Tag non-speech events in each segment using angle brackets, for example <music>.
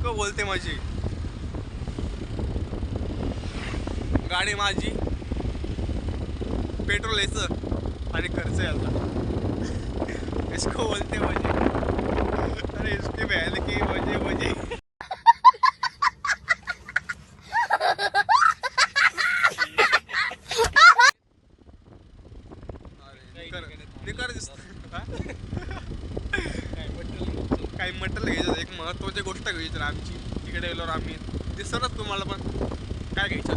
इतकं बोलते माझी. गाडी माझी. पेट्रोल यायचं आणि खर्च यायचा. <laughs> इसको बोलते माझी. अरे इसको काही मटल घ्यायचं एक महत्वाची गोष्ट घ्यायची तर आमची तिकडे गेल्यावर आम्ही. दिसतच तुम्हाला पण. काय घ्यायचं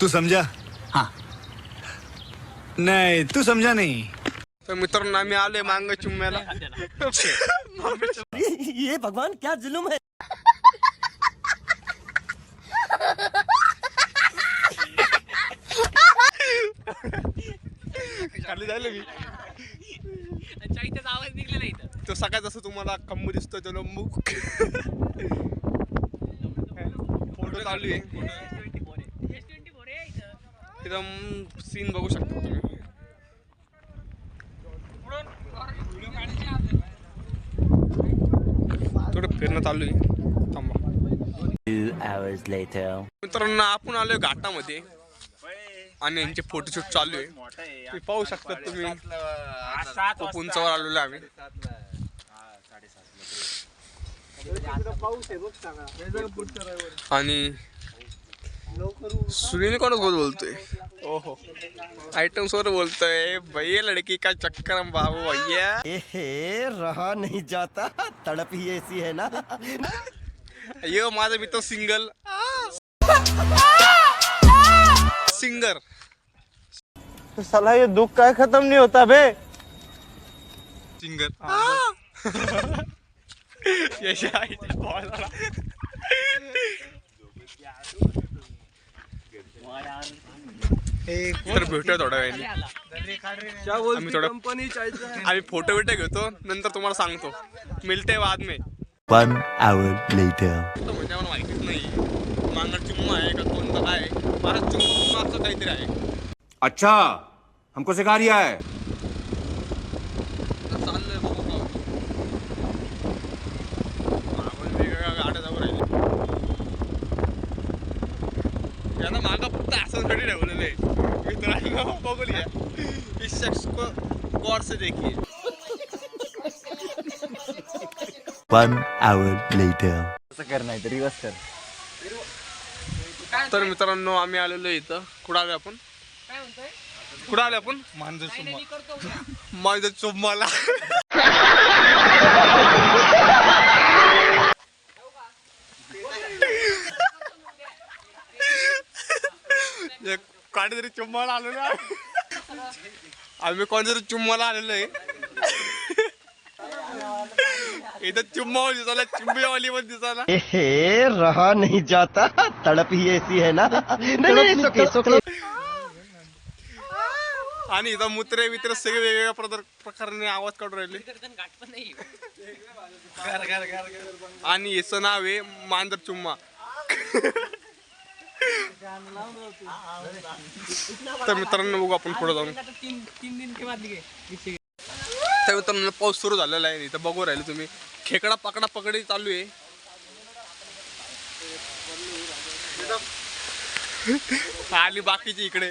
तू समझा हाँ. नहीं तू समझा नहीं. तर मित्रांनो आम्ही आलोय मांग चुम्म्याला <laughs> ये भगवान क्या जुलुम है? खाली जायला मी. आवाज निघलेला इथं. तो सगळ्यात जसं तुम्हाला कम्मू दिसतो त्याला मुख. फोटो चालू आहे एकदम सीन बघू शकता तुम्ही. थोडं फिरणं चालू आहे. थांबा. Later. मित्रांनो आपण आलोय घाटामध्ये. आणि यांचे फोटोशूट चालू आहे. ते पाहू शकता तुम्ही. खूप उंचावर आलेलो आहे आम्ही. आणि सुनील कोण बोलतोय? ओहो. आयटम्स वर बोलतोय. भैया लड़की का चक्कर हम बाबू भैया? एहे रहा नहीं जाता. तड़प ही ऐसी है ना. यो माझा मित्र सिंगल सिंगर साला ये दुख का खत्म नहीं होता बे. सिंगर <laughs> यश आहे ते बोलायला. तर भेटूया थोड्या वेळाने. आम्ही थोडं आम्ही फोटो बिटो घेतो नंतर तुम्हाला सांगतो. मिलते बाद में One hour later. तर म्हणजे मला माहितीच नाही. मांगड चुम्मा आहे का कोणता काय मला चुम्माचं काहीतरी आहे. अच्छा हमको सिखा रिया है तर चाललंय बघू का आपण वेगवेगळ्या गाड्या जाऊ राहिले यांना मागं फक्त असं थोडी ठेवलेलं आहे मित्रांनो बघू लिया इस शख्स को गौर से देखिए One hour later. तर मित्रांनो आम्ही आलेलो इथं. कुठं आलो आपण? काय म्हणतोय कुठं आलो आपण? मांजर नाही, नाही, मी करतो उद्या. माझं चुम्माला. एक काहीतरी चुम्माला आलेलो आहे. आम्ही कोणतरी चुम्माला आलेलो आहे. इथं चुम्मा दिसायला चिंबीवाली पण दिसायला. एहे रहा नहीं जाता. तड़प ही ऐसी है ना. आणि इथं मुत्रे बित्रे सगळे वेगवेगळ्या प्रकार प्रकाराने आवाज काढून राहिले. आणि याचं नाव आहे मांजर चुम्मा. तर मित्रांनो बघू आपण पुढे जाऊन. तर मित्रांनो पाऊस सुरू झालेला आहे. इथं बघू राहिले तुम्ही. खेकडा पकडा पकडी चालू आहे. आली बाकीची इकडे.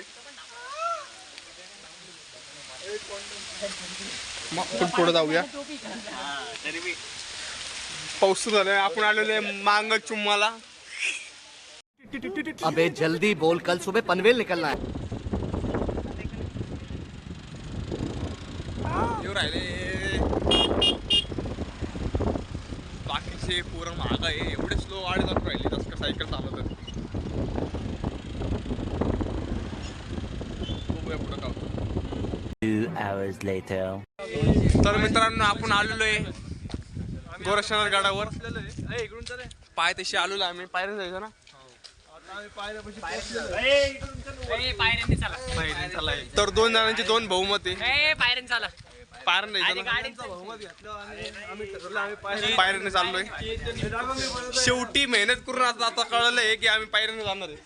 मग आपण पुढे जाऊया. पाऊस सुरू झालाय. आपण आलेलो आहे मांग चुम्माला अबे जल्दी बोल कल सुबह पनवेल निकलना है। येऊ राहिले बाकीचे पूर्ण महाग आहे एवढे स्लो गाडी जाऊन राहिली जसं का सायकल चालवत. तर मित्रांनो आपण आलेलो आहे गोरक्षनाथ गडावर. पाय तशी आलेलो आम्ही पायऱ्या जायचं ना. पायऱ्यांनी चला. तर दोन जणांची दोन बहुमत आहे. ए पायऱ्यांनी चला. पायऱ्या नाही. गाडी पायऱ्याने चाललोय. शेवटी मेहनत करून आता आता कळलंय की आम्ही पायऱ्याने जाणार आहे.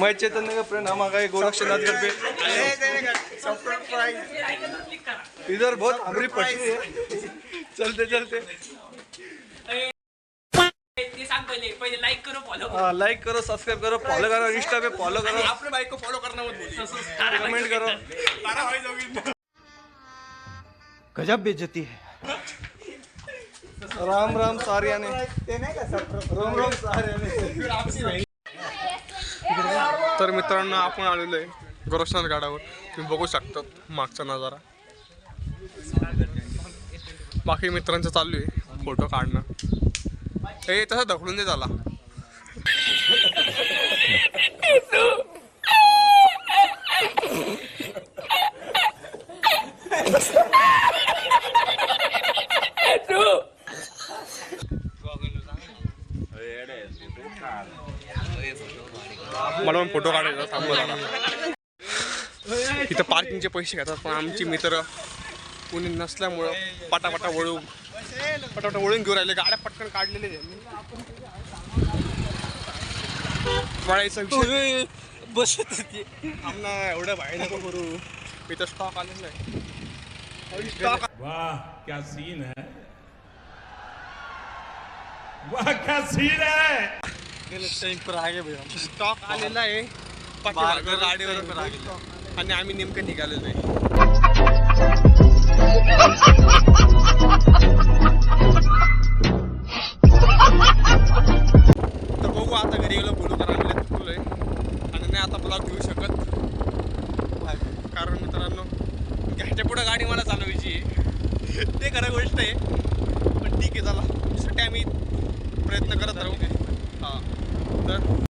मैं चैतन्य का फ्रेंड हम आ गए गोरक्षनाथ गढ़ पे इधर बहुत हमारी पटरी है. चलते चलते. लाइक करो सब्सक्राइब करो फॉलो करो इंस्टा पे फॉलो करो। आपल्या बायको फॉलो करणार कमेंट करो। गजब बेइज्जती है। राम राम सारियाने। राम राम सारियाने। तर मित्रांनो आपण आलेलो आहे गोरक्षनाथ गडावर. तुम्ही बघू शकता मागचा नजारा. बाकी मित्रांचं चालू आहे फोटो काढणं. हे तसं ढकलून दे झाला मला पण फोटो काढायचा थांबवला इथं पार्किंगचे पैसे घेतात पण आमची मित्र कोणी नसल्यामुळं पटापटा वळू पटापटा वळून घेऊन राहिले गाड्या पटकन काढलेले <laughs> विषय. बसत होती. आमना एवढं बाहेर नको करू. इथं स्टॉक आलेला आहे. स्टॉक वाह क्या सीन है? वाह क्या सीन है? स्टॉक आलेला आहे. गाडीवर आणि आम्ही नेमकं निघालेलो आहे. तर बघू आता घरी गेलो बोलू तर आम्ही चुकलोय आणि नाही आता ब्लॉग घेऊ शकत कारण मित्रांनो घ्यायच्या पुढं गाडी मला चालवायची आहे ते खरं गोष्ट आहे पण